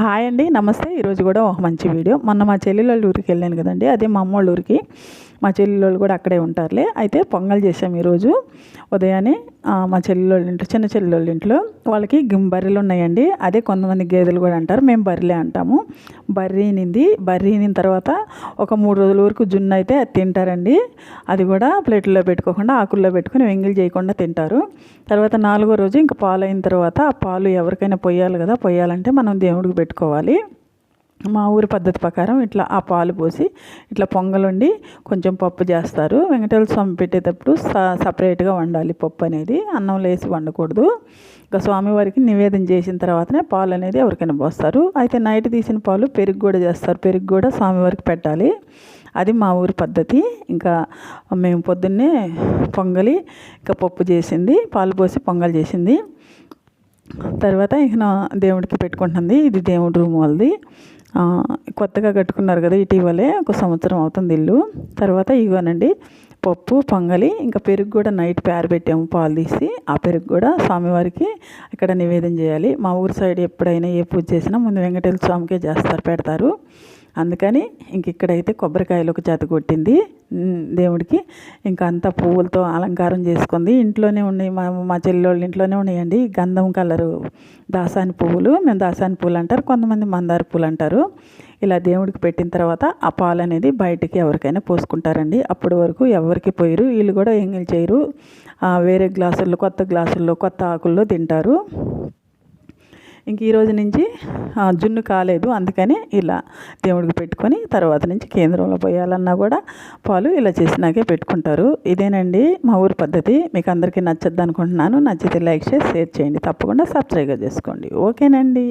Hi అండి నమస్తే. ఈరోజు కూడా ఒక మంచి వీడియో. మొన్న మా చెల్లెళ్ళ ఊరికి వెళ్ళాను కదండి. అదే మా అమ్మోళ్ళ ఊరికి. మా చెల్లెళ్ళు కూడా అక్కడే ఉంటారులే. అయితే పొంగల్ చేసాం ఈరోజు. ఉదయాన్నే మా చెల్లెళ్ళ ఇంట్లో చిన్న చెల్లెళ్ళ ఇంట్లో వాళ్ళకి బర్రెలు ఉన్నాయండి. అదే కొంతమంది గేదెలు కూడా అంటారు. మేము బర్రెలే అంటాము. బర్రీనింది బర్రీనిన తర్వాత ఒక మూడు రోజుల వరకు జున్ను అయితే అది తింటారండి. అది కూడా ప్లేట్లో పెట్టుకోకుండా ఆకుల్లో పెట్టుకుని వెంగిల్ చేయకుండా తింటారు. తర్వాత నాలుగో రోజు ఇంకా పాలు అయిన తర్వాత ఆ పాలు ఎవరికైనా పొయ్యాలి కదా. పొయ్యాలంటే మనం దేవుడికి పెట్టుకోవాలి. మా ఊరి పద్ధతి ప్రకారం ఇట్లా ఆ పాలు పోసి ఇట్లా పొంగలుండి కొంచెం పప్పు చేస్తారు. వెంకటేశ్వర స్వామి పెట్టేటప్పుడు సపరేట్గా వండాలి పప్పు అనేది. అన్నం లేసి వండకూడదు. ఇంకా స్వామివారికి నివేదన చేసిన తర్వాతనే పాలు అనేది ఎవరికైనా పోస్తారు. అయితే నైట్ తీసిన పాలు పెరుగు కూడా చేస్తారు. పెరుగు కూడా స్వామివారికి పెట్టాలి. అది మా ఊరి పద్ధతి. ఇంకా మేము పొద్దున్నే పొంగలి ఇంకా పప్పు చేసింది. పాలు పోసి పొంగల్ చేసింది. తర్వాత ఇక దేవుడికి పెట్టుకుంటుంది. ఇది దేవుడి రూమ్ వాళ్ళది. కొత్తగా కట్టుకున్నారు కదా ఇటీవలే ఒక సంవత్సరం అవుతుంది ఇల్లు. తర్వాత ఇవ్వనండి పప్పు పొంగలి ఇంకా పెరుగు కూడా నైట్ పెట్టాము పాలు తీసి. ఆ పెరుగు కూడా స్వామివారికి ఇక్కడ నివేదన చేయాలి. మా ఊరి సైడ్ ఎప్పుడైనా ఏ పూజ చేసినా ముందు వెంకటేశ్వర స్వామికే చేస్తారు పెడతారు. అందుకని ఇంక ఇక్కడైతే కొబ్బరికాయలు ఒక జత కొట్టింది. దేవుడికి ఇంకా అంతా పువ్వులతో అలంకారం చేసుకుంది. ఇంట్లోనే ఉన్నాయి మా మా చెల్లెళ్ళ ఇంట్లోనే ఉన్నాయండి. గంధం కలరు దాసాని పువ్వులు. మేము దాసాని పూలు అంటారు కొంతమంది మందార పూలు అంటారు. ఇలా దేవుడికి పెట్టిన తర్వాత ఆ పాలు అనేది బయటికి ఎవరికైనా పోసుకుంటారండి. అప్పటి వరకు ఎవరికి పోయారు వీళ్ళు కూడా ఎంగిల్ చేయరు. వేరే గ్లాసుల్లో కొత్త గ్లాసుల్లో కొత్త ఆకుల్లో తింటారు. ఇంక ఈరోజు నుంచి జున్ను కాలేదు. అందుకని ఇలా దేవుడికి పెట్టుకొని తర్వాత నుంచి కేంద్రంలో పోయాలన్నా కూడా పాలు ఇలా చేసినాకే పెట్టుకుంటారు. ఇదేనండి మా ఊరి పద్ధతి. మీకు అందరికీ నచ్చద్దు అనుకుంటున్నాను నచ్చితే లైక్ చేసి షేర్ చేయండి. తప్పకుండా సబ్స్క్రైబ్ చేసుకోండి. ఓకేనండి.